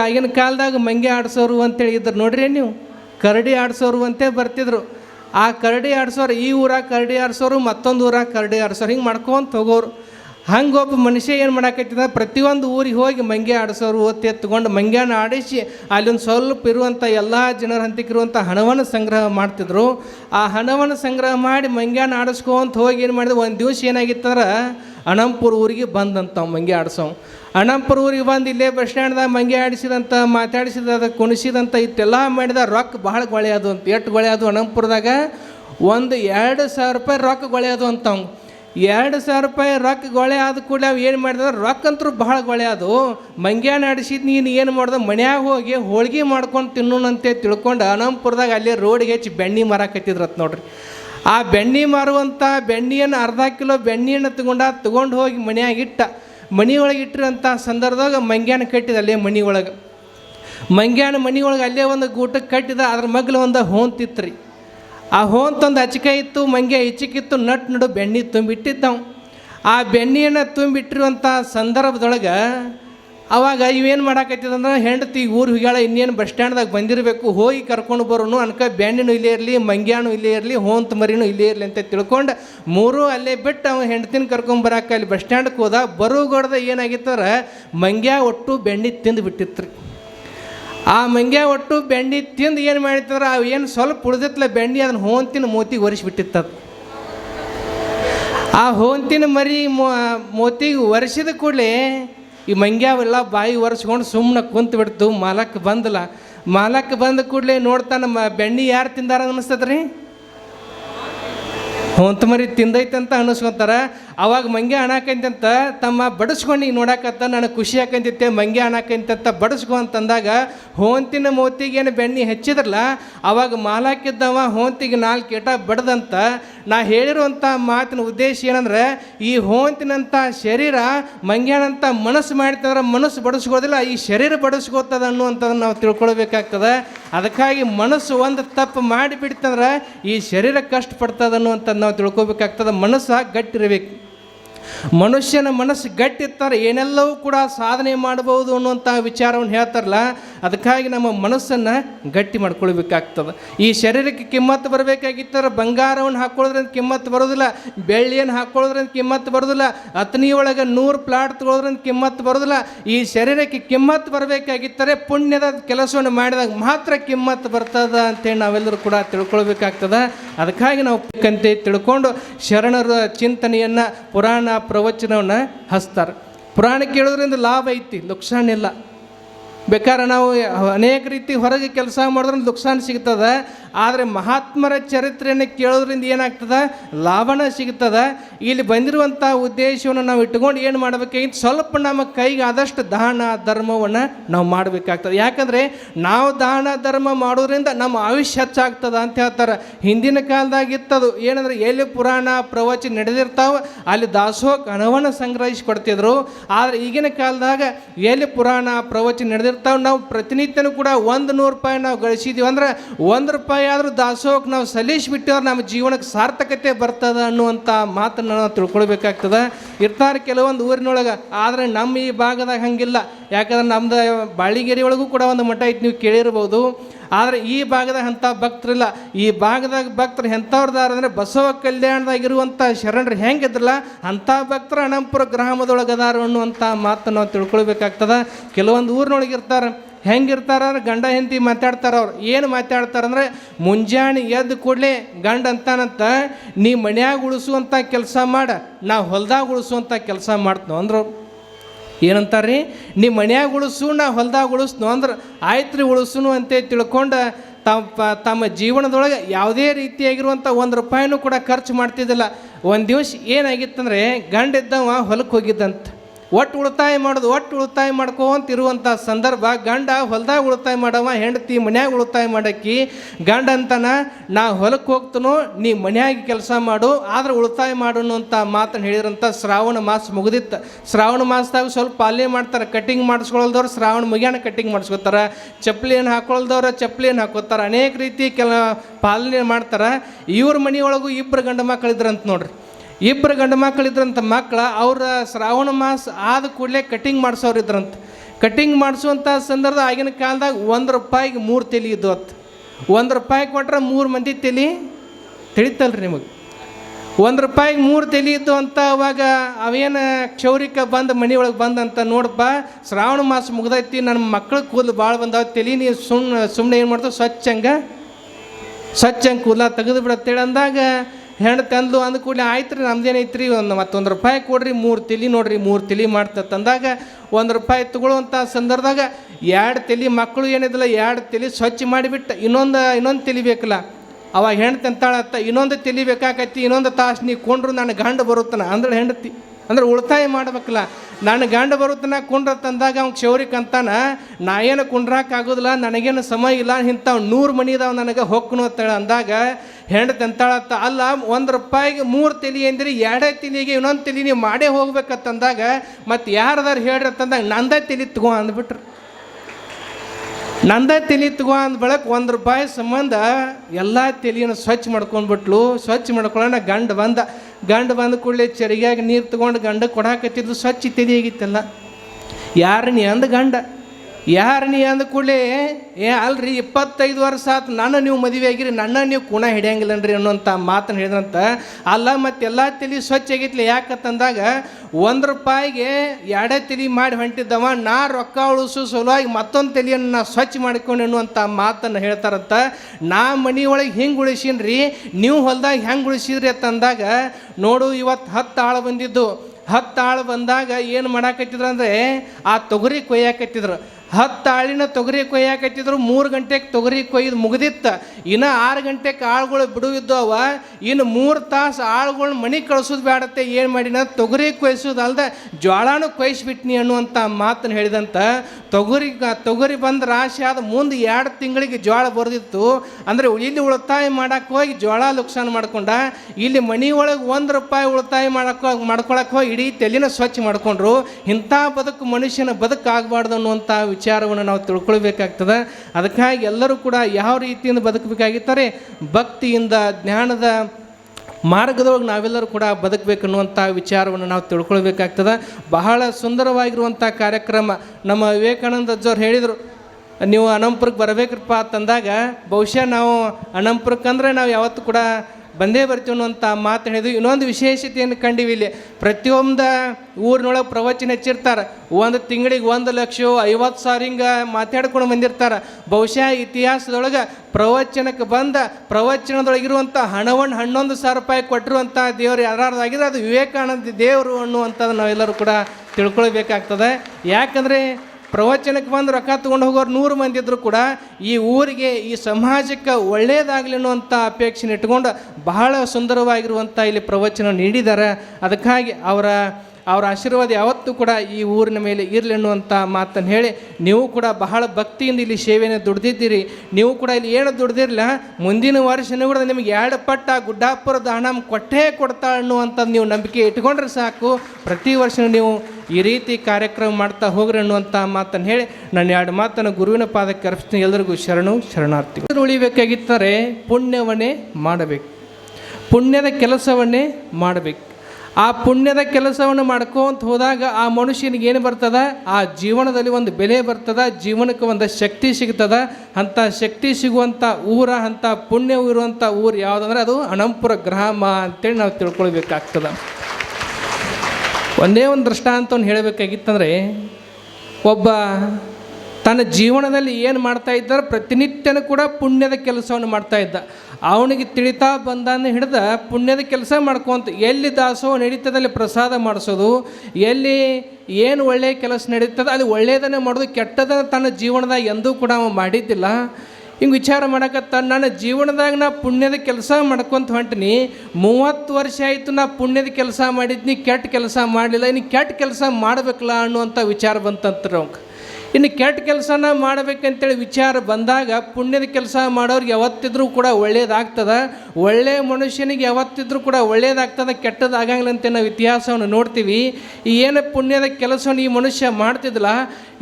ಆಗಿನ ಕಾಲದಾಗ ಮಂಗೆ ಆಡಿಸೋರು ಅಂತೇಳಿ ಇದ್ರು. ನೋಡ್ರಿ ನೀವು, ಕರಡಿ ಆಡಿಸೋರು ಅಂತೇ ಬರ್ತಿದ್ರು. ಆ ಕರಡಿ ಆಡಿಸೋರು, ಈ ಊರಾಗ ಕರಡಿ ಆಡಿಸೋರು, ಮತ್ತೊಂದು ಊರಾಗ ಕರಡಿ ಆಡಿಸೋರು. ಹಿಂಗೆ ಮಾಡ್ಕೊಂತ ಹೋಗೋರು. ಹಂಗೆ ಒಬ್ಬ ಮನುಷ್ಯ ಏನು ಮಾಡಾಕತ್ತಿದ? ಪ್ರತಿಯೊಂದು ಊರಿಗೆ ಹೋಗಿ ಮಂಗೆ ಆಡಿಸೋರು ಒತ್ತಿ ಎತ್ಕೊಂಡು ಮಂಗ್ಯಾನ ಆಡಿಸಿ ಅಲ್ಲೊಂದು ಸ್ವಲ್ಪ ಇರುವಂಥ ಎಲ್ಲ ಜನರ ಹಂತಕ್ಕಿರುವಂಥ ಹಣವನ್ನು ಸಂಗ್ರಹ ಮಾಡ್ತಿದ್ರು. ಆ ಹಣವನ್ನು ಸಂಗ್ರಹ ಮಾಡಿ ಮಂಗ್ಯಾನ ಆಡಿಸ್ಕೊಂತ ಹೋಗಿ ಏನು ಮಾಡಿದ್ರು? ಒಂದು ದಿವಸ ಏನಾಗಿತ್ತಂದ್ರೆ ಅಣಂಪುರ ಊರಿಗೆ ಬಂದಂತ ಮಂಗ್ಯ ಮಂಗೆ ಆಡ್ಸೋ ಅಣಂಪುರ ಊರಿಗೆ ಬಂದು ಇಲ್ಲೇ ಬಸ್ ಸ್ಟ್ಯಾಂಡ್ದಾಗ ಮಂಗೆ ಆಡಿಸಿದಂಥ ಮಾತಾಡಿಸಿದ ಕುಣಿಸಿದಂಥ ಇತ್ತೆಲ್ಲ ಮಾಡಿದ ರೊಕ್ಕ ಭಾಳ ಗೊಳೆ ಅದು ಅಂತ. ಎಷ್ಟು ಗೊಳೆ ಅದು ಅಣಂಪುರದಾಗ? ಒಂದು ಎರಡು ಸಾವಿರ ರೂಪಾಯಿ ರೊಕ್ಕ ಗೊಳೆ ಅದು ಅಂತ ಅವ್ನು ಎರಡು ಸಾವಿರ ರೂಪಾಯಿ ರೊಕ್ಕ ಗೊಳೆ ಆದ ಕೂಡಲೇ ಅವು ಏನು ಮಾಡಿದ್ರೆ ರೊಕ್ಕ ಅಂತೂ ಭಾಳ ಗೊಳೆ ಅದು ಮಂಗ್ಯಾನ ಆಡಿಸಿದ್ ನೀನು ಏನು ಮಾಡ್ದೆ? ಮನ್ಯಾಗ ಹೋಗಿ ಹೋಳ್ಗೆ ಮಾಡ್ಕೊಂಡು ತಿನ್ನೋಣಂತೆ ತಿಳ್ಕೊಂಡು ಅನಂಪುರದಾಗ ಅಲ್ಲೇ ರೋಡಿಗೆ ಹೆಚ್ಚಿ ಬೆಣ್ಣೆ ಮರಕತ್ತಿದ್ರತ್ ನೋಡ್ರಿ. ಆ ಬೆಣ್ಣೆ ಮಾರುವಂಥ ಬೆಣ್ಣೆಯನ್ನು ಅರ್ಧ ಕಿಲೋ ಬೆಣ್ಣೆಯನ್ನು ತಗೊಂಡ ತಗೊಂಡು ಹೋಗಿ ಮನ್ಯಾಗ ಇಟ್ಟ. ಮನಿಯೊಳಗೆ ಇಟ್ಟಿರೋಂಥ ಸಂದರ್ಭದಾಗ ಮಂಗ್ಯಾನ ಕಟ್ಟಿದ ಅಲ್ಲೇ ಮನೆ ಒಳಗೆ ಮಂಗ್ಯಾನ ಮನೆ ಒಳಗೆ ಅಲ್ಲೇ ಒಂದು ಗೂಟಕ್ಕೆ ಕಟ್ಟಿದ, ಅದ್ರ ಮಗ್ಲು ಒಂದು ಹೋಂತಿತ್ತು ರೀ ಆ ಹೋಂತೊಂದು ಅಚಿಕೆ ಇತ್ತು ಮಂಗೆ ಇಚ್ಚಿಕಿತ್ತು ನಟ್ ನಡು ಬೆಣ್ಣೆ ತುಂಬಿಟ್ಟಿದ್ದವು. ಆ ಬೆಣ್ಣೆಯನ್ನು ತುಂಬಿಟ್ಟಿರುವಂಥ ಸಂದರ್ಭದೊಳಗೆ ಅವಾಗ ಇವೇನು ಮಾಡಾಕತ್ತಿದಂದ್ರೆ ಹೆಂಡತಿ ಊರು ಹುಗ್ಯಾಳ ಇನ್ನೇನು ಬಸ್ ಸ್ಟ್ಯಾಂಡ್ದಾಗ ಬಂದಿರಬೇಕು, ಹೋಗಿ ಕರ್ಕೊಂಡು ಬರೋನು ಅನ್ಕ ಬೆಣ್ಣಿನೂ ಇಲ್ಲೇ ಇರಲಿ, ಮಂಗ್ಯಾನು ಇಲ್ಲೇ ಇರಲಿ, ಹೋಂತ ಮರಿನೂ ಇಲ್ಲೇ ಇರಲಿ ಅಂತ ತಿಳ್ಕೊಂಡು ಮೂರೂ ಅಲ್ಲೇ ಬಿಟ್ಟು ಅವನು ಹೆಂಡತಿನ ಕರ್ಕೊಂಡು ಅಲ್ಲಿ ಬಸ್ ಸ್ಟ್ಯಾಂಡ್ಗೆ ಹೋದ. ಬರೋಗೊಡ್ದ ಏನಾಗಿತ್ತಂದ್ರೆ, ಮಂಗ್ಯ ಒಟ್ಟು ಬೆಣ್ಣೆ ತಿಂದು ಬಿಟ್ಟಿತ್ತು ರೀ ಆ ಮಂಗ್ಯ ಒಟ್ಟು ಬೆಂಡಿ ತಿಂದು ಏನು ಮಾಡಿತ್ತಂದ್ರೆ ಅವು ಏನು ಸ್ವಲ್ಪ ಉಳಿದಿತ್ತಲ್ಲ ಬೆಂಡಿ ಅದನ್ನ ಹೋಂತಿನ ಮೋತಿಗೆ ಒರೆಸಿಬಿಟ್ಟಿತ್ತದ. ಆ ಹೋಂತಿನ ಮರಿ ಮೋತಿಗೆ ಒರೆಸಿದ ಕೂಡಲೇ ಈ ಮಂಗ್ಯಾವೆಲ್ಲ ಬಾಯಿ ಒರೆಸ್ಕೊಂಡು ಸುಮ್ಮನೆ ಕುಂತು ಬಿಡ್ತು ಮಾಲಕ್ಕೆ ಬಂದಲ್ಲ ಮಾಲಕ್ಕೆ ಬಂದ ಕೂಡಲೇ ನೋಡ್ತಾನೆ ಮ ಬೆಣ್ಣೆ ಯಾರು ತಿಂದಾರ ಅನ್ನಿಸ್ತದ್ರಿ? ಹೊಂತ ಮರಿ ತಿಂದೈತಂತ ಅನ್ನಿಸ್ಕೊತಾರೆ. ಅವಾಗ ಮಂಗೆ ಅಂತ ತಮ್ಮ ಬಡಿಸ್ಕೊಂಡು ಈಗ ನೋಡಾಕತ್ತ ನನಗೆ ಖುಷಿ ಆಕಂತಿತ್ತೆ ಮಂಗೆ ಅಂತ ಬಡಿಸ್ಕೊ ಅಂತಂದಾಗ ಹೋಂತಿನ ಮೋತಿಗೆ ಏನು ಬೆಣ್ಣೆ ಹೆಚ್ಚಿದ್ರಲ್ಲ, ಅವಾಗ ಮಾಲಾಕಿದ್ದವ ಹೋಂತಿಗೆ ನಾಲ್ಕು ಏಟ ಬಡ್ದಂತ ನಾ ಹೇಳಿರುವಂಥ ಮಾತಿನ ಉದ್ದೇಶ ಏನಂದ್ರೆ, ಈ ಹೋಂತಿನಂಥ ಶರೀರ ಮಂಗ್ಯಾನಂಥ ಮನಸ್ಸು ಮಾಡ್ತಂದ್ರೆ ಮನಸ್ಸು ಬಡಿಸ್ಕೋದಿಲ್ಲ ಈ ಶರೀರ ಬಡಿಸ್ಕೋತದ ಅನ್ನುವಂಥದ್ದನ್ನು ನಾವು ತಿಳ್ಕೊಳ್ಬೇಕಾಗ್ತದೆ. ಅದಕ್ಕಾಗಿ ಮನಸ್ಸು ಒಂದು ತಪ್ಪು ಮಾಡಿಬಿಡ್ತಂದ್ರೆ ಈ ಶರೀರ ಕಷ್ಟಪಡ್ತದೆ ಅನ್ನುವಂಥದ್ದು ನಾವು ತಿಳ್ಕೊಬೇಕಾಗ್ತದೆ ಮನಸ್ಸು ಗಟ್ಟಿರಬೇಕು ಮನುಷ್ಯನ ಮನಸ್ಸು ಗಟ್ಟಿರ್ತಾರೆ ಏನೆಲ್ಲವೂ ಕೂಡ ಸಾಧನೆ ಮಾಡಬಹುದು ಅನ್ನುವಂಥ ವಿಚಾರವನ್ನು ಹೇಳ್ತಾರಲ್ಲ ಅದಕ್ಕಾಗಿ ನಮ್ಮ ಮನಸ್ಸನ್ನು ಗಟ್ಟಿ ಮಾಡ್ಕೊಳ್ಬೇಕಾಗ್ತದೆ. ಈ ಶರೀರಕ್ಕೆ ಕಿಮ್ಮತ್ತು ಬರಬೇಕಾಗಿತ್ತಾರೆ ಬಂಗಾರವನ್ನು ಹಾಕೊಳ್ಳೋದ್ರಿಂದ ಕಿಮ್ಮತ್ತು ಬರೋದಿಲ್ಲ, ಬೆಳ್ಳಿಯನ್ನು ಹಾಕೊಳ್ಳೋದ್ರಿಂದ ಕಿಮ್ಮತ್ತು ಬರೋದಿಲ್ಲ ಒಳಗೆ ನೂರು ಪ್ಲಾಟ್ ತಗೊಳ್ಳೋದ್ರಿಂದ ಕಿಮ್ಮತ್ತು ಬರೋದಿಲ್ಲ. ಈ ಶರೀರಕ್ಕೆ ಕಿಮ್ಮತ್ತು ಬರಬೇಕಾಗಿತ್ತರೆ, ಪುಣ್ಯದ ಕೆಲಸವನ್ನು ಮಾಡಿದಾಗ ಮಾತ್ರ ಕಿಮ್ಮತ್ತು ಬರ್ತದ ಅಂತೇಳಿ ನಾವೆಲ್ಲರೂ ಕೂಡ ತಿಳ್ಕೊಳ್ಬೇಕಾಗ್ತದೆ. ಅದಕ್ಕಾಗಿ ನಾವು ಕಂತೆ ತಿಳ್ಕೊಂಡು ಶರಣರ ಚಿಂತನೆಯನ್ನು ಪುರಾಣ ಪ್ರವಚನವನ್ನು ಹಚ್ತಾರೆ. ಪುರಾಣ ಕೇಳೋದ್ರಿಂದ ಲಾಭ ಐತಿ ನುಕ್ಸಾನ್ ಇಲ್ಲ. ಬೇಕಾದ್ರೆ ನಾವು ಅನೇಕ ರೀತಿ ಹೊರಗೆ ಕೆಲಸ ಮಾಡಿದ್ರೆ ನುಕ್ಸಾನ್ ಸಿಗ್ತದೆ. ಆದರೆ ಮಹಾತ್ಮರ ಚರಿತ್ರೆಯನ್ನು ಕೇಳೋದ್ರಿಂದ ಏನಾಗ್ತದೆ? ಲಾಭನ ಸಿಗ್ತದೆ. ಇಲ್ಲಿ ಬಂದಿರುವಂಥ ಉದ್ದೇಶವನ್ನು ನಾವು ಇಟ್ಕೊಂಡು ಏನು ಮಾಡಬೇಕಾಗಿತ್ತು ಸ್ವಲ್ಪ ನಮ್ಮ ಕೈಗೆ ಆದಷ್ಟು ದಾನ ಧರ್ಮವನ್ನು ನಾವು ಮಾಡಬೇಕಾಗ್ತದೆ. ಯಾಕಂದರೆ ನಾವು ದಾನ ಧರ್ಮ ಮಾಡೋದ್ರಿಂದ ನಮ್ಮ ಆಯುಷ್ಯ ಹೆಚ್ಚಾಗ್ತದೆ ಅಂತ ಹೇಳ್ತಾರೆ. ಹಿಂದಿನ ಕಾಲದಾಗಿತ್ತದು ಏನಂದರೆ ಎಲ್ಲಿ ಪುರಾಣ ಪ್ರವಚನ ನಡೆದಿರ್ತಾವೆ ಅಲ್ಲಿ ದಾಸೋಹಕ್ಕೆ ಹಣವನ್ನು ಸಂಗ್ರಹಿಸಿ ಕೊಡ್ತಿದ್ರು. ಆದರೆ ಈಗಿನ ಕಾಲದಾಗ ಎಲ್ಲಿ ಪುರಾಣ ಪ್ರವಚನ ನಡೆದಿರ್ತಾವೆ ನಾವು ಪ್ರತಿನಿತ್ಯನೂ ಕೂಡ ಒಂದು ನೂರು ರೂಪಾಯಿ ನಾವು ಗಳಿಸಿದ್ದೀವಿ ಅಂದ್ರೆ ಒಂದು ರೂಪಾಯಿ ಆದರೂ ದಾಸೋಹಕ್ಕೆ ನಾವು ಸಲ್ಲಿಸಿಬಿಟ್ಟವ್ರು ನಮ್ಮ ಜೀವನಕ್ಕೆ ಸಾರ್ಥಕತೆ ಬರ್ತದೆ ಅನ್ನುವಂಥ ಮಾತನ್ನು ನಾವು ತಿಳ್ಕೊಳ್ಬೇಕಾಗ್ತದೆ. ಇರ್ತಾರೆ ಕೆಲವೊಂದು ಊರಿನೊಳಗೆ, ಆದರೆ ನಮ್ಮ ಈ ಭಾಗದಾಗ ಹಂಗಿಲ್ಲ. ಯಾಕಂದ್ರೆ ನಮ್ದು ಬಾಳಿಗೆರೆ ಒಳಗೂ ಕೂಡ ಒಂದು ಮಠ ಐತಿ ನೀವು ಕೇಳಿರ್ಬೋದು. ಆದರೆ ಈ ಭಾಗದಾಗ ಅಂಥ ಭಕ್ತರಿಲ್ಲ. ಈ ಭಾಗದಾಗ ಭಕ್ತರು ಎಂಥವ್ರದಾರ ಅಂದರೆ ಬಸವ ಕಲ್ಯಾಣದಾಗಿರುವಂಥ ಶರಣರು ಹೆಂಗಿದ್ರಲ್ಲ, ಅಂಥ ಭಕ್ತರು ಅಣಂಪುರ ಗ್ರಾಮದೊಳಗದಾರು ಅನ್ನುವಂಥ ಮಾತನ್ನು ನಾವು ತಿಳ್ಕೊಳ್ಬೇಕಾಗ್ತದೆ. ಕೆಲವೊಂದು ಊರಿನೊಳಗೆ ಇರ್ತಾರೆ ಹೆಂಗಿರ್ತಾರ ಗಂಡ ಹೆಂಡತಿ ಮಾತಾಡ್ತಾರ ಅವ್ರು. ಏನು ಮಾತಾಡ್ತಾರಂದ್ರೆ ಮುಂಜಾನೆ ಎದ್ದು ಕೂಡಲೇ, ಗಂಡ ಅಂತಾನಂತ, ನೀ ಮನ್ಯಾಗ ಉಳಿಸುವಂಥ ಕೆಲಸ ಮಾಡ, ನಾ ಹೊಲ್ದಾಗ ಉಳಿಸುವಂಥ ಕೆಲಸ ಮಾಡ್ತನು? ಅಂದ್ರೆ. ಏನಂತಾರೆ ರೀ ನೀ ಮನ್ಯಾಗ ಉಳಿಸು, ನಾ ಹೊಲ್ದಾಗ ಉಳಿಸ್ನು ಅಂದ್ರೆ. ಆಯ್ತು ರೀ, ಉಳಿಸುನು ಅಂತ ತಿಳ್ಕೊಂಡು ತಮ್ಮ ತಮ್ಮ ಜೀವನದೊಳಗೆ ಯಾವುದೇ ರೀತಿಯಾಗಿರುವಂಥ ಒಂದು ರೂಪಾಯಿನೂ ಕೂಡ ಖರ್ಚು ಮಾಡ್ತಿದ್ದಿಲ್ಲ. ಒಂದು ದಿವಸ ಏನಾಗಿತ್ತಂದರೆ, ಗಂಡ ಇದ್ದವ ಹೊಲಕ್ಕೆ ಹೋಗಿದ್ದಂತ. ಒಟ್ಟು ಉಳಿತಾಯ ಮಾಡೋದು, ಒಟ್ಟು ಉಳಿತಾಯ ಮಾಡ್ಕೊಂತ ಇರುವಂಥ ಸಂದರ್ಭ, ಗಂಡ ಹೊಲ್ದಾಗ ಉಳಿತಾಯ ಮಾಡವ, ಹೆಂಡತಿ ಮನ್ಯಾಗ ಉಳಿತಾಯ ಮಾಡಕ್ಕಿ ಗಂಡ ಅಂತಾನ ನಾ ಹೊಲಕ್ಕೆ ಹೋಗ್ತನೋ, ನೀ ಮನ್ಯಾಗ ಕೆಲಸ ಮಾಡು, ಆದ್ರೆ ಉಳಿತಾಯ ಮಾಡೋನು ಅಂತ ಮಾತನ್ನು ಹೇಳಿದ್ರಂಥ ಶ್ರಾವಣ ಮಾಸ ಮುಗಿದಿತ್ತು. ಶ್ರಾವಣ ಮಾಸದಾಗ ಸ್ವಲ್ಪ ಪಾಲನೆ ಮಾಡ್ತಾರೆ ಕಟಿಂಗ್ ಮಾಡಿಸ್ಕೊಳ್ದವ್ರು ಶ್ರಾವಣ ಮುಗಿಯಾಣ ಕಟಿಂಗ್ ಮಾಡಿಸ್ಕೊತಾರೆ. ಚಪ್ಪಲಿಯನ್ನು ಹಾಕೊಳ್ದವ್ರು ಚಪ್ಪಲಿಯನ್ನು ಹಾಕೋತಾರೆ. ಅನೇಕ ರೀತಿ ಕೆಲ ಪಾಲನೆ ಮಾಡ್ತಾರೆ. ಇವ್ರ ಮನೆಯೊಳಗೂ ಇಬ್ಬರು ಗಂಡ ಮಕ್ಕಳಿದ್ರಂತ ನೋಡ್ರಿ. ಇಬ್ಬರು ಗಂಡು ಮಕ್ಕಳಿದ್ರಂತ ಮಕ್ಕಳ ಅವರ ಶ್ರಾವಣ ಮಾಸ ಆದ ಕೂಡಲೇ ಕಟಿಂಗ್ ಮಾಡಿಸೋರು ಇದ್ರಂತ. ಕಟಿಂಗ್ ಮಾಡಿಸುವಂಥ ಸಂದರ್ಭ ಆಗಿನ ಕಾಲದಾಗ ಒಂದು ರೂಪಾಯಿಗೆ ಮೂರು ತಲೆ ಇದ್ದು ಅತ್ತು ಒಂದು ರೂಪಾಯಿ ಕೊಟ್ರೆ ಮೂರು ಮಂದಿ ತಲೆ ತಿಳಿತಲ್ರಿ ನಿಮಗೆ. ಒಂದು ರೂಪಾಯಿಗೆ ಮೂರು ತಲೆ ಇದ್ದು ಅಂತ ಅವಾಗ ಅವೇನು ಕ್ಷೌರಿಕ ಬಂದು ಮನೆ ಒಳಗೆ ಬಂದಂತ ನೋಡಪ್ಪ, ಶ್ರಾವಣ ಮಾಸ ಮುಗ್ದೈತಿ ನನ್ನ ಮಕ್ಳು ಕೂದಲು ಭಾಳ ಬಂದಾವ, ತಲೆ ನೀ ಸುಮ್ಮನೆ ಸುಮ್ಮನೆ ಏನು ಮಾಡ್ತಾವೆ? ಸ್ವಚ್ಛಂಗ, ಸ್ವಚ್ಛಂಗೆ ಕೂದಲ ತೆಗೆದು ಬಿಡತ್ತೇಳಿ ಅಂದಾಗ ಹೆಣ್ಣು ತಂದು ಅಂದ ಕೂಡಲೇ ಆಯ್ತು ರೀ ನಮ್ದೇನೈತೆ ರೀ ಒಂದು ಮತ್ತೊಂದು ರೂಪಾಯಿ ಕೊಡ್ರಿ, ಮೂರು ತಿಲಿ ನೋಡ್ರಿ, ಮೂರು ತಲೆ ಮಾಡ್ತ ತಂದಾಗ, ಒಂದು ರೂಪಾಯಿ ತಗೊಳ್ಳುವಂಥ ಸಂದರ್ಭದಾಗ, ಎರಡು ತಲೆ ಮಕ್ಕಳು ಏನಿದಿಲ್ಲ ಎರಡು ತಲೆ ಸ್ವಚ್ಛ ಮಾಡಿಬಿಟ್ಟು, ಇನ್ನೊಂದು ಇನ್ನೊಂದು ತಲೆ ಬೇಕಲ್ಲ. ಅವಾಗ ಹೆಣ್ಣು ತಂತಾಳತ್ತ, ಇನ್ನೊಂದು ತಲೆ ಬೇಕಾಕತ್ತಿ ಇನ್ನೊಂದು ತಾಸು ನೀ ಕೊಂಡ್ರು ನನ್ನ ಗಂಡ ಬರುತ್ತಾನ. ಅಂದ್ರೆ ಹೆಂಡತಿ, ಅಂದ್ರೆ ಉಳಿತಾಯ ಮಾಡ್ಬೇಕಲ್ಲ. ನನ್ನ ಗಂಡ ಬರುತ್ತನ ಕುಂಡ್ರ ತಂದಾಗ ಅವ್ನು ಕ್ಷೌರಿಕ್ ನಾ ಏನು ಕುಂಡ್ರಾಕಾಗೋದಿಲ್ಲ ನನಗೇನು ಸಮಯ ಇಲ್ಲ, ಇಂಥವ್ ನೂರು ಮನಿ ಇದಾವ ನನಗೆ ಹೊಕ್ಕನು ಅಂತೇಳಿ ಅಂದಾಗ ಹೆಂಡ ತಂತಾಳತ್ತ, ಅಲ್ಲ, ಒಂದು ರೂಪಾಯಿಗೆ ಮೂರು ತಲೆ ಅಂದ್ರಿ, ಎರಡೇ ತಲೆಗೆ ಇನ್ನೊಂದು ತಲೆ ನೀವು ಮಾಡೇ ಹೋಗ್ಬೇಕಂತಂದಾಗ ಮತ್ತು ಯಾರದಾರು ಹೇಳ್ರಿ ಅಂತಂದಾಗ, ನಂದೇ ತಲೆ ತಗೋ ಅಂದ್ಬಿಟ್ರು. ನಂದ ತಲೆ ತಗೋ ಅಂದ ಬಳಕ ಒಂದು ರೂಪಾಯಿ ಸಂಬಂಧ ಎಲ್ಲ ತಲೆಯನ್ನು ಸ್ವಚ್ಛ ಮಾಡ್ಕೊಂಡ್ಬಿಟ್ಲು ಸ್ವಚ್ಛ ಮಾಡ್ಕೊಳ್ಳೋಣ, ಗಂಡ ಬಂದ. ಗಂಡ ಬಂದ ಕೂಡಲೇ ಚರಿಯಾಗಿ ನೀರು ತಗೊಂಡು ಗಂಡ ಕೊಡಾಕತ್ತಿದ್ದು ಸ್ವಚ್ಛ ತಲೆ ಆಗಿತ್ತಲ್ಲ. ಯಾರು ನೀ ಅಂದ ಗಂಡ? ಯಾರು ನೀ ಅಂದ ಕೂಡಲೇ, ಏ, ಅಲ್ರಿ, ಇಪ್ಪತ್ತೈದು ವರ್ಷ ಆತು, ನನ್ನ ನೀವು ಮದುವೆ ಆಗಿರಿ, ನನ್ನ ನೀವು ಕುಣ ಹಿಡಿಯಂಗಿಲ್ಲನ್ರಿ ಅನ್ನೋಂಥ ಮಾತನ್ನು ಹೇಳಿದ್ರಂತ ಅಲ್ಲ ಮತ್ತೆಲ್ಲ ತಲೆ ಸ್ವಚ್ಛ ಆಗೈತ್ಲಿ ಯಾಕಂತಂದಾಗ ಒಂದು ರೂಪಾಯಿಗೆ ಎರಡೇ ತಲೆ ಮಾಡಿ ಹೊಂಟಿದ್ದವ, ನಾ ರೊಕ್ಕ ಉಳಿಸೋ ಸಲುವಾಗಿ ಮತ್ತೊಂದು ತಲೆಯನ್ನು ನಾ ಸ್ವಚ್ಛ ಮಾಡ್ಕೊಂಡು ಅನ್ನುವಂಥ ಮಾತನ್ನು ಹೇಳ್ತಾರಂತ, ನಾ ಮನೆ ಒಳಗೆ ಹಿಂಗೆ ಉಳಿಸೀನ್ರಿ, ನೀವು ಹೊಲ್ದಾಗ ಹೆಂಗೆ ಉಳಿಸಿದ್ರಿ ಅಂತಂದಾಗ ನೋಡು, ಇವತ್ತು ಹತ್ತು ಆಳು ಬಂದಿದ್ದು, ಹತ್ತು ಆಳು ಬಂದಾಗ ಏನು ಮಾಡಾಕತ್ತಿದ್ರು ಅಂದರೆ ಆ ತೊಗರಿ ಕೊಯ್ಯಾಕತ್ತಿದ್ರು ಹತ್ತು ಆಳಿನ ತೊಗರಿ ಕೊಯ್ಯಾಕತ್ತಿದ್ರು, ಮೂರು ಗಂಟೆಗೆ ತೊಗರಿ ಕೊಯ್ದು ಮುಗಿದಿತ್ತು. ಇನ್ನು ಆರು ಗಂಟೆಗೆ ಆಳುಗಳು ಬಿಡುವಿದ್ದವ ಅವ ಇನ್ನು ಮೂರು ತಾಸು ಆಳುಗಳನ್ನ ಮನೆಗೆ ಕಳ್ಸೋದು ಬೇಡತ್ತೆ ಏನು ಮಾಡಿನ? ತೊಗರಿ ಕೊಯ್ಸೋದಲ್ದೆ ಜ್ವಾಳಾನು ಕೊಯ್ಸಿಬಿಟ್ನಿ ಅನ್ನುವಂಥ ಮಾತನ್ನು ಹೇಳಿದಂತ ತೊಗರಿ ತೊಗರಿ ಬಂದ ರಾಶಿ ಆದ ಮುಂದೆ ಎರಡು ತಿಂಗಳಿಗೆ ಜ್ವಾಳ ಬರೆದಿತ್ತು. ಅಂದರೆ ಇಲ್ಲಿ ಉಳಿತಾಯ ಮಾಡಕ್ಕೆ ಹೋಗಿ ಜ್ವಾಳ ಲುಕ್ಸಾನ ಮಾಡ್ಕೊಂಡ, ಇಲ್ಲಿ ಮನೆ ಒಳಗೆ ಒಂದು ರೂಪಾಯಿ ಉಳಿತಾಯ ಮಾಡಕ್ಕೆ ಮಾಡ್ಕೊಳಕ್ಕೆ ಹೋಗಿ ಇಡೀ ತೆಲಿನ ಸ್ವಚ್ಛ ಮಾಡ್ಕೊಂಡ್ರು. ಇಂಥ ಬದುಕು ಮನುಷ್ಯನ ಬದುಕಾಗಬಾರ್ದು ಅನ್ನುವಂಥ ವಿಚಾರವನ್ನು ನಾವು ತಿಳ್ಕೊಳ್ಬೇಕಾಗ್ತದೆ. ಅದಕ್ಕಾಗಿ ಎಲ್ಲರೂ ಕೂಡ ಯಾವ ರೀತಿಯಿಂದ ಬದುಕಬೇಕಾಗಿತ್ತಾರೆ? ಭಕ್ತಿಯಿಂದ, ಜ್ಞಾನದ ಮಾರ್ಗದೊಳಗೆ ನಾವೆಲ್ಲರೂ ಕೂಡ ಬದುಕಬೇಕನ್ನುವಂಥ ವಿಚಾರವನ್ನು ನಾವು ತಿಳ್ಕೊಳ್ಬೇಕಾಗ್ತದೆ. ಬಹಳ ಸುಂದರವಾಗಿರುವಂಥ ಕಾರ್ಯಕ್ರಮ. ನಮ್ಮ ವಿವೇಕಾನಂದ ಅಜ್ಜವ್ರು ಹೇಳಿದರು, ನೀವು ಅನಂಪುರಕ್ಕೆ ಬರಬೇಕಪ್ಪ ಅಂತಂದಾಗ, ಬಹುಶಃ ನಾವು ಅನಂಪುರಕ್ಕೆ ಅಂದರೆ ನಾವು ಯಾವತ್ತೂ ಕೂಡ ಬಂದೇ ಬರ್ತೀವಿ ಅನ್ನುವಂಥ ಮಾತು ಹೇಳಿದ್ವಿ ಇನ್ನೊಂದು ವಿಶೇಷತೆಯನ್ನು ಕಂಡಿವಿ ಇಲ್ಲಿ. ಪ್ರತಿಯೊಂದು ಊರಿನೊಳಗೆ ಪ್ರವಚನ ಹೆಚ್ಚಿರ್ತಾರೆ. ಒಂದು ತಿಂಗಳಿಗೆ ಒಂದು ಲಕ್ಷ ಐವತ್ತು ಸಾವಿರ ಹಿಂಗೆ ಮಾತಾಡ್ಕೊಂಡು ಬಂದಿರ್ತಾರೆ. ಬಹುಶಃ ಇತಿಹಾಸದೊಳಗೆ ಪ್ರವಚನಕ್ಕೆ ಬಂದ ಪ್ರವಚನದೊಳಗಿರುವಂಥ ಹಣವನ್ನು ಹನ್ನೊಂದು ಸಾವಿರ ರೂಪಾಯಿ ಕೊಟ್ಟಿರುವಂಥ ದೇವರು ಯಾರಾರ್ದಾಗಿದ್ರೆ ಅದು ವಿವೇಕಾನಂದ ದೇವರು ಅನ್ನುವಂಥದ್ದು ನಾವೆಲ್ಲರೂ ಕೂಡ ತಿಳ್ಕೊಳ್ಬೇಕಾಗ್ತದೆ. ಯಾಕಂದರೆ ಪ್ರವಚನಕ್ಕೆ ಬಂದು ರೊಕ್ಕ ತೊಗೊಂಡು ಹೋಗೋರು ನೂರು ಮಂದಿ ಇದ್ದರೂ ಕೂಡ ಈ ಊರಿಗೆ, ಈ ಸಮಾಜಕ್ಕೆ ಒಳ್ಳೆಯದಾಗಲಿ ಅನ್ನುವಂಥ ಅಪೇಕ್ಷೆನ ಇಟ್ಕೊಂಡು ಬಹಳ ಸುಂದರವಾಗಿರುವಂಥ ಇಲ್ಲಿ ಪ್ರವಚನ ನೀಡಿದ್ದಾರೆ. ಅದಕ್ಕಾಗಿ ಅವರ ಅವರ ಆಶೀರ್ವಾದ ಯಾವತ್ತೂ ಕೂಡ ಈ ಊರಿನ ಮೇಲೆ ಇರಲಿ ಅನ್ನುವಂಥ ಮಾತನ್ನು ಹೇಳಿ, ನೀವು ಕೂಡ ಬಹಳ ಭಕ್ತಿಯಿಂದ ಇಲ್ಲಿ ಸೇವೆಯನ್ನು ದುಡ್ದಿದ್ದೀರಿ. ನೀವು ಕೂಡ ಇಲ್ಲಿ ಏನು ದುಡ್ದಿರಲಿಲ್ಲ, ಮುಂದಿನ ವರ್ಷನೂ ಕೂಡ ನಿಮಗೆ ಎರಡು ಪಟ್ಟ ಗುಡ್ಡಾಪುರದ ಹಣ ಕೊಟ್ಟೇ ಕೊಡ್ತಾ ಅನ್ನುವಂಥದ್ದು ನೀವು ನಂಬಿಕೆ ಇಟ್ಕೊಂಡ್ರೆ ಸಾಕು. ಪ್ರತಿ ವರ್ಷ ನೀವು ಈ ರೀತಿ ಕಾರ್ಯಕ್ರಮ ಮಾಡ್ತಾ ಹೋಗ್ರಿ ಅನ್ನುವಂಥ ಮಾತನ್ನು ಹೇಳಿ ನಾನು ಎರಡು ಮಾತನ್ನು ಗುರುವಿನ ಪಾದಕ್ಕೆ ಅರ್ಪಿಸ್ತೀನಿ. ಎಲ್ಲರಿಗೂ ಶರಣು ಶರಣಾರ್ಥಿ ಉಳಿಬೇಕಾಗಿದ್ದರೆ ಪುಣ್ಯವನ್ನೇ ಮಾಡಬೇಕು. ಪುಣ್ಯದ ಕೆಲಸವನ್ನೇ ಮಾಡಬೇಕು. ಆ ಪುಣ್ಯದ ಕೆಲಸವನ್ನು ಮಾಡ್ಕೊಂತ ಹೋದಾಗ ಆ ಮನುಷ್ಯನಿಗೆ ಏನು ಬರ್ತದ? ಆ ಜೀವನದಲ್ಲಿ ಒಂದು ಬೆಲೆ ಬರ್ತದ, ಜೀವನಕ್ಕೆ ಒಂದು ಶಕ್ತಿ ಸಿಗ್ತದ. ಅಂಥ ಶಕ್ತಿ ಸಿಗುವಂಥ ಊರ, ಅಂಥ ಪುಣ್ಯ ಇರುವಂಥ ಊರು ಯಾವುದಂದ್ರೆ ಅದು ಅನಂಪುರ ಗ್ರಾಮ ಅಂತೇಳಿ ನಾವು ತಿಳ್ಕೊಳ್ಬೇಕಾಗ್ತದೆ. ಒಂದೇ ಒಂದು ದೃಷ್ಟಾಂತವನ್ನು ಹೇಳಬೇಕಾಗಿತ್ತಂದರೆ, ಒಬ್ಬ ತನ್ನ ಜೀವನದಲ್ಲಿ ಏನು ಮಾಡ್ತಾ ಇದ್ದಾರೆ ಪ್ರತಿನಿತ್ಯನೂ ಕೂಡ ಪುಣ್ಯದ ಕೆಲಸವನ್ನು ಮಾಡ್ತಾ ಇದ್ದ. ಅವನಿಗೆ ತಿಳಿತಾ ಬಂದಾನ ಹಿಡಿದ ಪುಣ್ಯದ ಕೆಲಸ ಮಾಡ್ಕೊಂತ ಎಲ್ಲಿ ದಾಸೋಹ ನಡೀತದಲ್ಲಿ ಪ್ರಸಾದ ಮಾಡಿಸೋದು, ಎಲ್ಲಿ ಏನು ಒಳ್ಳೆಯ ಕೆಲಸ ನಡೀತದೆ ಅಲ್ಲಿ ಒಳ್ಳೆಯದನ್ನೇ ಮಾಡೋದು, ಕೆಟ್ಟದನ್ನು ತನ್ನ ಜೀವನದಾಗ ಎಂದೂ ಕೂಡ ಅವ ಮಾಡಿದ್ದಿಲ್ಲ. ಹಿಂಗೆ ವಿಚಾರ ಮಾಡಕತ್ತ, ನನ್ನ ಜೀವನದಾಗ ನಾ ಪುಣ್ಯದ ಕೆಲಸ ಮಾಡ್ಕೊಂತ ಹೊಂಟಿನಿ, ಮೂವತ್ತು ವರ್ಷ ಆಯಿತು ನಾ ಪುಣ್ಯದ ಕೆಲಸ ಮಾಡಿದ್ನಿ, ಕೆಟ್ಟ ಕೆಲಸ ಮಾಡಲಿಲ್ಲ, ಇನ್ನು ಕೆಟ್ಟ ಕೆಲಸ ಮಾಡಬೇಕಲ್ಲ ಅನ್ನುವಂಥ ವಿಚಾರ ಬಂತಂತ್ರ ಅವ್ಕೆ ಇನ್ನು ಕೆಟ್ಟ ಕೆಲಸನ ಮಾಡಬೇಕಂತೇಳಿ ವಿಚಾರ ಬಂದಾಗ ಪುಣ್ಯದ ಕೆಲಸ ಮಾಡೋರಿಗೆ ಯಾವತ್ತಿದ್ರೂ ಕೂಡ ಒಳ್ಳೇದಾಗ್ತದೆ. ಒಳ್ಳೆಯ ಮನುಷ್ಯನಿಗೆ ಯಾವತ್ತಿದ್ರೂ ಕೂಡ ಒಳ್ಳೆಯದಾಗ್ತದೆ ಕೆಟ್ಟದಾಗಂಗಿಲ್ಲ ಅಂತ ನಾವು ಇತಿಹಾಸವನ್ನು ನೋಡ್ತೀವಿ. ಏನು ಪುಣ್ಯದ ಕೆಲಸವನ್ನು ಈ ಮನುಷ್ಯ ಮಾಡ್ತಿದ್ಲ,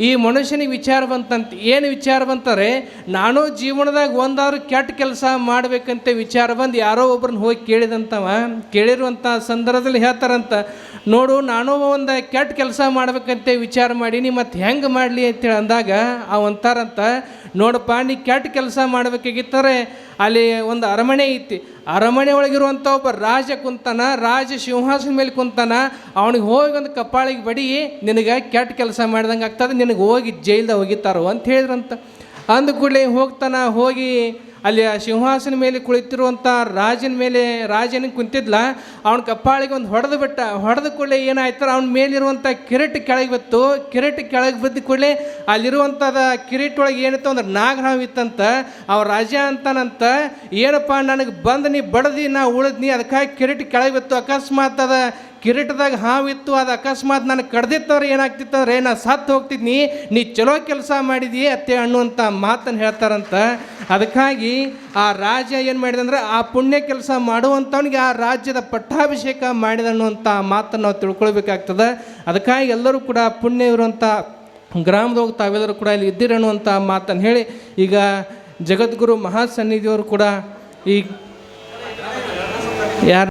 ಈ ಮನುಷ್ಯನಿಗೆ ವಿಚಾರ ಬಂತಂತ ಏನು ವಿಚಾರ ಬಂತಾರೆ ನಾನು ಜೀವನದಾಗ ಒಂದಾದ್ರು ಕೆಟ್ಟ ಕೆಲಸ ಮಾಡಬೇಕಂತ ವಿಚಾರ ಬಂದು ಯಾರೋ ಒಬ್ರನ್ನ ಹೋಗಿ ಕೇಳಿದಂತವ ಕೇಳಿರುವಂಥ ಸಂದರ್ಭದಲ್ಲಿ ಹೇಳ್ತಾರಂತ, ನೋಡು ನಾನು ಒಂದು ಕೆಟ್ಟ ಕೆಲಸ ಮಾಡ್ಬೇಕಂತ ವಿಚಾರ ಮಾಡೀನಿ ಮತ್ತು ಹೆಂಗೆ ಮಾಡಲಿ ಅಂತೇಳಿ ಅಂದಾಗ ಅವ ನೋಡಪ್ಪ, ನೀ ಕೆಟ್ಟ ಕೆಲಸ ಮಾಡ್ಬೇಕಾಗಿತ್ತಾರೆ, ಅಲ್ಲಿ ಒಂದು ಅರಮನೆ ಐತಿ. ಅರಮನೆ ಒಳಗಿರುವಂಥ ಒಬ್ಬ ರಾಜ ಕುಂತಾನ, ರಾಜ ಸಿಂಹಾಸನ ಮೇಲೆ ಕುಂತಾನ, ಅವನಿಗೆ ಹೋಗಿ ಒಂದು ಕಪ್ಪಾಳಿಗೆ ಬಡಿ, ನಿನಗೆ ಕೆಟ್ಟ ಕೆಲಸ ಮಾಡ್ದಂಗೆ ಆಗ್ತದೆ, ನಿನಗೆ ಹೋಗಿ ಜೈಲ್ದಾಗ ಹೋಗಿತ್ತಾರೋ ಅಂತ ಹೇಳಿದ್ರಂತ. ಅಂದ ಕೂಡಲೇ ಹೋಗ್ತಾನ, ಹೋಗಿ ಅಲ್ಲಿ ಆ ಸಿಂಹಾಸನ ಮೇಲೆ ಕುಳಿತಿರುವಂಥ ರಾಜನ ಮೇಲೆ ರಾಜನ ಕುಂತಿದ್ಲ. ಅವನ ಕಪ್ಪಾಳಿಗೆ ಒಂದು ಹೊಡೆದು ಬಿಟ್ಟ, ಹೊಡೆದ ಕೂಡಲೇ ಏನಾಯ್ತಾರೆ ಅವನ ಮೇಲಿರುವಂಥ ಕಿರೀಟ ಕೆಳಗೆ ಬಿತ್ತು. ಕಿರೀಟ ಕೆಳಗೆ ಬಿದ್ದ ಕೂಡಲೇ ಅಲ್ಲಿರುವಂಥದ ಕಿರೀಟ ಒಳಗೆ ಏನಿತ್ತು ಅಂದ್ರೆ ನಾಗರಾವ್ ಇತ್ತಂತ. ಅವ ರಾಜ ಅಂತಾನಂತ, ಏನಪ್ಪ, ನನಗೆ ಬಂದು ನೀ ಬಡದಿ, ನಾ ಉಳಿದ್ನಿ ಅದಕ್ಕಾಗಿ ಕಿರೀಟ ಕೆಳಗೆ ಬಿತ್ತು. ಅಕಸ್ಮಾತ್ ಅದ ಕಿರೀಟದಾಗ ಹಾವಿತ್ತು ಅದು ಅಕಸ್ಮಾತ್ ನನಗೆ ಕಡ್ದಿತ್ತಂದ್ರೆ ಏನಾಗ್ತಿತ್ತಂದ್ರೆ ನಾ ಸತ್ತು ಹೋಗ್ತಿದ್ನಿ, ನೀ ಚಲೋ ಕೆಲಸ ಮಾಡಿದಿ ಅತ್ತೆ ಅನ್ನುವಂಥ ಮಾತನ್ನು ಹೇಳ್ತಾರಂತ. ಅದಕ್ಕಾಗಿ ಆ ರಾಜ ಏನು ಮಾಡಿದಂದ್ರೆ ಆ ಪುಣ್ಯ ಕೆಲಸ ಮಾಡುವಂಥವನಿಗೆ ಆ ರಾಜ್ಯದ ಪಟ್ಟಾಭಿಷೇಕ ಮಾಡಿದ ಅನ್ನುವಂಥ ಮಾತನ್ನು ನಾವು ತಿಳ್ಕೊಳ್ಬೇಕಾಗ್ತದೆ. ಅದಕ್ಕಾಗಿ ಎಲ್ಲರೂ ಕೂಡ ಪುಣ್ಯ ಇರುವಂಥ ಗ್ರಾಮದೋಗಿ ತಾವೆಲ್ಲರೂ ಕೂಡ ಇಲ್ಲಿ ಇದ್ದೀರಿ ಅನ್ನುವಂಥ ಮಾತನ್ನು ಹೇಳಿ, ಈಗ ಜಗದ್ಗುರು ಮಹಾಸನ್ನಿಧಿಯವರು ಕೂಡ ಈ ಯಾರು